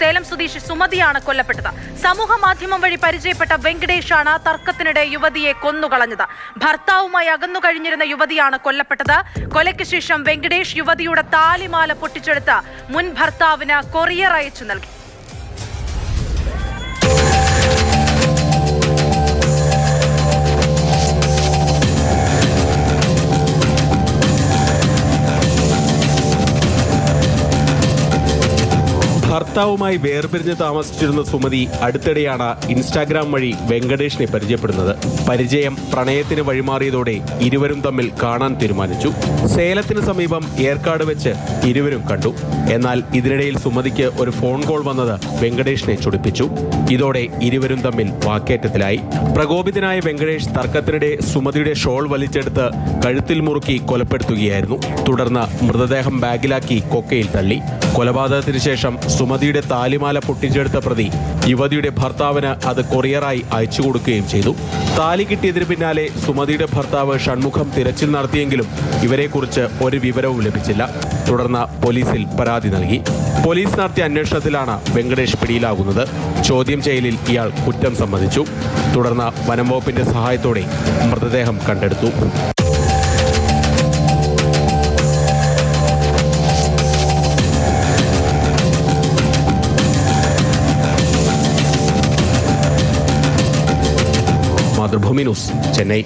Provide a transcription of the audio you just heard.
സേലം സ്വദേശി സുമതിയാണ് കൊല്ലപ്പെട്ടത്. സമൂഹ മാധ്യമം വഴി പരിചയപ്പെട്ട വെങ്കടേഷ് ആണ് തർക്കത്തിനിടെ യുവതിയെ കൊന്നുകളഞ്ഞത്. ഭർത്താവുമായി അകന്നു കഴിഞ്ഞിരുന്ന യുവതിയാണ് കൊല്ലപ്പെട്ടത്. കൊലയ്ക്ക് ശേഷം വെങ്കടേഷ് യുവതിയുടെ താലിമാല പൊട്ടിച്ചെടുത്ത് മുൻ ഭർത്താവിന് കൊറിയർ അയച്ചു നൽകി. ഭർത്താവുമായി വേർപിരിഞ്ഞ് താമസിച്ചിരുന്ന സുമതി അടുത്തിടെയാണ് ഇൻസ്റ്റാഗ്രാം വഴി വെങ്കടേഷിനെ പരിചയപ്പെടുന്നത്. പരിചയം പ്രണയത്തിന് വഴിമാറിയതോടെ ഇരുവരും തമ്മിൽ കാണാൻ തീരുമാനിച്ചു. സേലത്തിന് സമീപം ഏർക്കാട് വെച്ച് ഇരുവരും കണ്ടു. എന്നാൽ ഇതിനിടയിൽ സുമതിക്ക് ഒരു ഫോൺ കോൾ വന്നത് വെങ്കടേഷിനെ ചൊടിപ്പിച്ചു. ഇതോടെ ഇരുവരും തമ്മിൽ വാക്കേറ്റത്തിലായി. പ്രകോപിതനായ വെങ്കടേഷ് തർക്കത്തിനിടെ സുമതിയുടെ ഷോൾ വലിച്ചെടുത്ത് കഴുത്തിൽ മുറുക്കി കൊലപ്പെടുത്തുകയായിരുന്നു. തുടർന്ന് മൃതദേഹം ബാഗിലാക്കി കൊക്കയിൽ തള്ളി. കൊലപാതകത്തിന് ശേഷം സുമതിയുടെ താലിമാല പൊട്ടിച്ചെടുത്ത പ്രതി യുവതിയുടെ ഭർത്താവിന് അത് കൊറിയറായി അയച്ചു കൊടുക്കുകയും ചെയ്തു. താലി കിട്ടിയതിന് പിന്നാലെ സുമതിയുടെ ഭർത്താവ് ഷൺമുഖം തിരച്ചിൽ നടത്തിയെങ്കിലും ഇവരെക്കുറിച്ച് ഒരു വിവരവും ലഭിച്ചില്ല. തുടർന്ന് പോലീസിൽ പരാതി നൽകി. പോലീസ് നടത്തിയ അന്വേഷണത്തിലാണ് വെങ്കടേഷ് പിടിയിലാകുന്നത്. ചോദ്യം ചെയ്യലിൽ ഇയാൾ കുറ്റം സമ്മതിച്ചു. തുടർന്ന് വനംവകുപ്പിന്റെ സഹായത്തോടെ മൃതദേഹം കണ്ടെടുത്തു. മാതൃഭൂമി ന്യൂസ് ചെന്നൈ.